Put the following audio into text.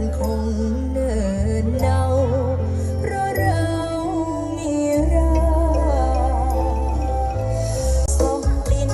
นคงเนินเนาเพราะเรามีราส่งลิน